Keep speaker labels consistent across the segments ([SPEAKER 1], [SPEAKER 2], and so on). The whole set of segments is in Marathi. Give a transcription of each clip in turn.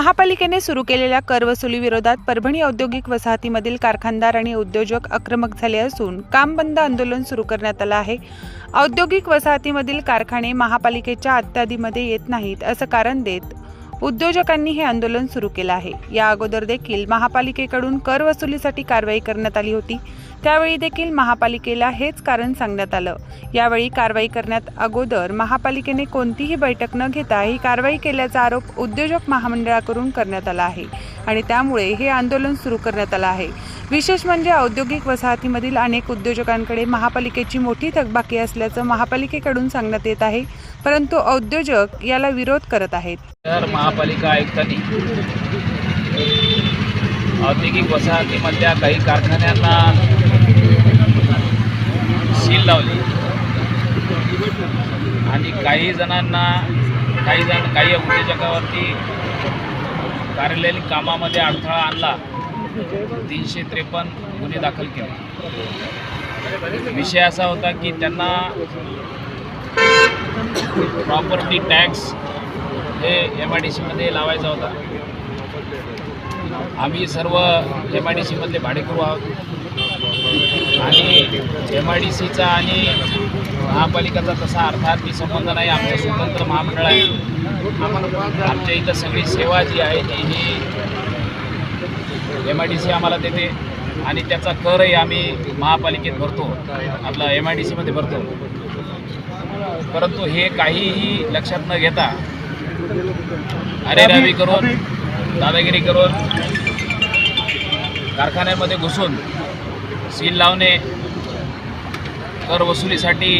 [SPEAKER 1] महापालिकेने सुरू केलेल्या कर विरोधात परभणी औद्योगिक वसाहतीमधील कारखानदार आणि उद्योजक आक्रमक झाले असून काम बंद आंदोलन सुरू करण्यात आलं आहे. औद्योगिक वसाहतीमधील कारखाने महापालिकेच्या अत्यादीमध्ये येत नाहीत असं कारण देत उद्योजकांनी हे आंदोलन सुरू केलं आहे. या अगोदर देखील महापालिकेकडून कर वसुलीसाठी कारवाई करण्यात आली होती. त्यावेळी देखील महापालिकेला हेच कारण सांगण्यात आलं. यावेळी कारवाई करण्यात अगोदर महापालिकेने कोणतीही बैठक न घेता ही कारवाई केल्याचा आरोप उद्योजक महामंडळाकडून करण्यात आला आहे आणि त्यामुळे हे आंदोलन सुरू करण्यात आलं आहे. विशेष म्हणजे औद्योगिक वसाहतीमधील अनेक उद्योजकांकडे महापालिकेची मोठी थकबाकी असल्याचं महापालिकेकडून सांगण्यात येत आहे परंतु उद्योजक याला विरोध करत आहेत.
[SPEAKER 2] तर महापालिका आयुक्तांनी औद्योगिक वसाहतीमधल्या काही कारखान्यांना सील लावली. आणि काही जणांना काही जण काही उद्योजकावरती कार्यालयीन कामामध्ये अडथळा आणला. तीनशे त्रेपन्न गुन्हे दाखल केले. विषय असा होता की त्यांना प्रॉपर्टी टॅक्स हे एम आय डी सीमध्ये लावायचा होता. आम्ही सर्व एम आय डी सीमधले भाडेकरू आहोत. आणि एम आय डी सीचा आणि महापालिकाचा तसा अर्थात संबंध नाही. आमचं स्वतंत्र महामंडळ आहे. आमच्या इथं सगळी सेवा जी आहे ती ही एम आय डी सी आम्हाला देते. आणि त्याचा करही आम्ही महापालिकेत भरतो. आपला एम आय डी सीमध्ये भरतो. परंतु हे काहीही लक्षात न घेता अरेरावी करून दादागिरी करून कारखान्यामध्ये घुसून सील लावणे कर वसुलीसाठी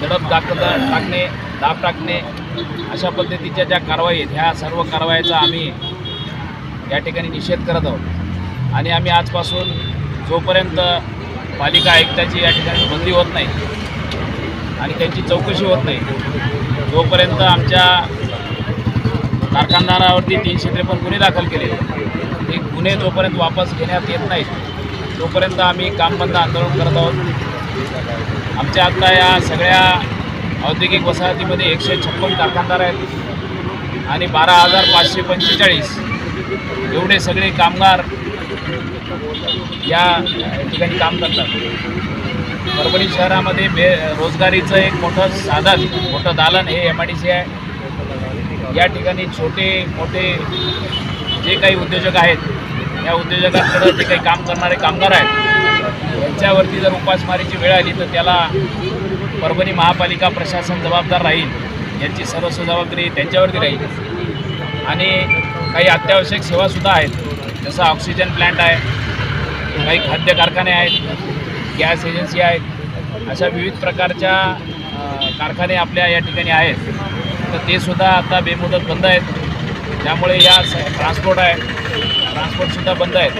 [SPEAKER 2] दडप दाखल टाकणे दाब टाकणे अशा पद्धतीच्या ज्या कारवाई आहेत ह्या सर्व कारवाईचा आम्ही या ठिकाणी निषेध करत आहोत. आणि आम्ही आजपासून जोपर्यंत पालिका आयुक्ताची या ठिकाणी बदली होत नाही आणि त्यांची चौकशी होत नाही जोपर्यंत आमच्या कारखानदारावरती तीनशे त्रेपन्न गुन्हे दाखल केले ते गुन्हे जोपर्यंत वापस घेण्यात येत नाहीत तोपर्यंत आम्ही कामबंद आंदोलन करत आहोत. आमच्या आता या सगळ्या औद्योगिक वसाहतीमध्ये एकशे छप्पन कारखानदार आहेत आणि बारा हजार पाचशे पंचेचाळीस एवढे सगळे कामगार या ठिकाणी काम करतात. परभणी शहरामध्ये बे रोजगारीचं एक मोठं साधन मोठं दालन हे एम आय डी सी आहे. या ठिकाणी छोटे मोठे जे काही उद्योजक आहेत या उद्योजकांकडे जे काही काम करणारे कामगार आहेत यांच्यावरती जर उपासमारीची वेळ आली तर त्याला परभणी महापालिका प्रशासन जबाबदार राहील यांची सर्वस्व जबाबदारी त्यांच्यावरती राहील. आणि काही अत्यावश्यक सेवासुद्धा आहेत जसं ऑक्सिजन प्लॅन्ट आहे काही खाद्य कारखाने आहेत गॅस एजन्सी आहेत अशा विविध प्रकारच्या कारखाने आपल्या या ठिकाणी आहेत. तर ते सुद्धा आता बेमुदत बंद आहेत. त्यामुळे या स ट्रान्सपोर्ट आहे. ट्रान्सपोर्टसुद्धा बंद आहेत.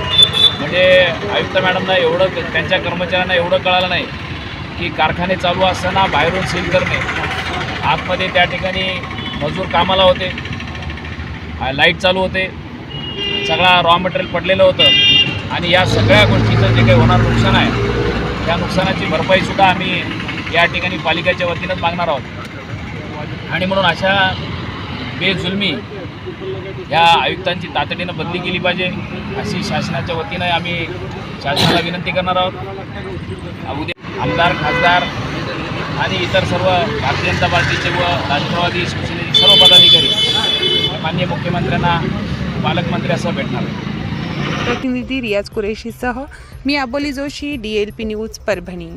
[SPEAKER 2] म्हणजे आयुक्त मॅडमना एवढं त्यांच्या कर्मचाऱ्यांना एवढं कळालं नाही की कारखाने चालू असताना बाहेरून सील करणे. आतमध्ये त्या ठिकाणी मजूर कामाला होते. लाइट चालू होते. सगळा रॉ मटेरियल पडलेलं होतं. आणि या सगळ्या गोष्टीचं जे काही होणारं नुकसान आहे त्या नुकसानाची भरपाईसुद्धा आम्ही या ठिकाणी पालिकेच्या वतीनंच मागणार आहोत. आणि म्हणून अशा बेजुलमी या आयुक्तांची तातडीनं बदली केली पाहिजे अशी शासनाच्या वतीनं आम्ही शासनाला विनंती करणार आहोत. उद्या आमदार खासदार आणि इतर सर्व भारतीय जनता पार्टीचे व राष्ट्रवादी शिवसेनेचे सर्व पदाधिकारी माननीय मुख्यमंत्र्यांना पालकमंत्र्यासह भेटणार
[SPEAKER 1] प्रतिनिधी रियाज कुरेशीसह मी Aboli Joshi D L P news Parbhani.